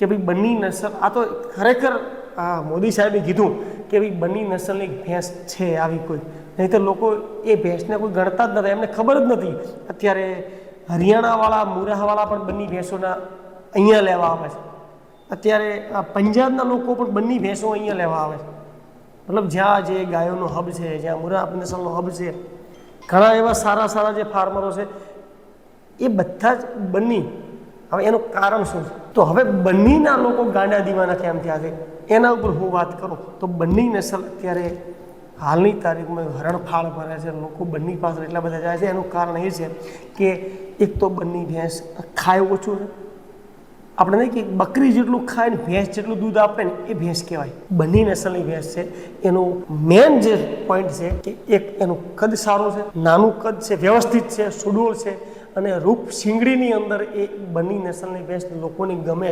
કે ભાઈ બંની નસલ, આ તો ખરેખર, આ મોદી સાહેબે કીધું કે ભાઈ બંની નસલની ભેંસ છે આવી કોઈ. નહીં તો લોકો એ ભેંસને કોઈ ગણતા જ નથી, એમને ખબર જ નથી. અત્યારે હરિયાણાવાળા મુરાહવાળા પણ બંની ભેંસોના અહીંયા લેવા આવે છે. અત્યારે આ પંજાબના લોકો પણ બંની ભેંસો અહીંયા લેવા આવે છે. મતલબ જ્યાં જે ગાયોનો હબ છે, જ્યાં મુરા નસલનો હબ છે, ઘણા એવા સારા સારા જે ફાર્મરો છે, એ બધા જ બંની હવે એનું કારણ શું છે? તો હવે બંનીના લોકો ગાંડા દીવાના કેમ થયા છે. એના ઉપર હું વાત કરું, તો બંની નસલ અત્યારે હાલની તારીખમાં હરણફાળ ભરે છે, લોકો બંની પાસે એટલા બધા જાય છે. એનું કારણ એ છે કે એક તો બંની ભેંસ ખાય ઓછું છે. આપણે નહીં કે બકરી જેટલું ખાય ને ભેંસ જેટલું દૂધ આપે ને એ ભેંસ કહેવાય. બંની નસલની ભેંસ છે. એનું મેન જે પોઈન્ટ છે કે એક એનું કદ સારું છે, નાનું કદ છે, વ્યવસ્થિત છે, સુડોળ છે. અને રૂપ સિંગડીની અંદર એ બંની નેશનલની બેસ્ટ લોકોની ગમે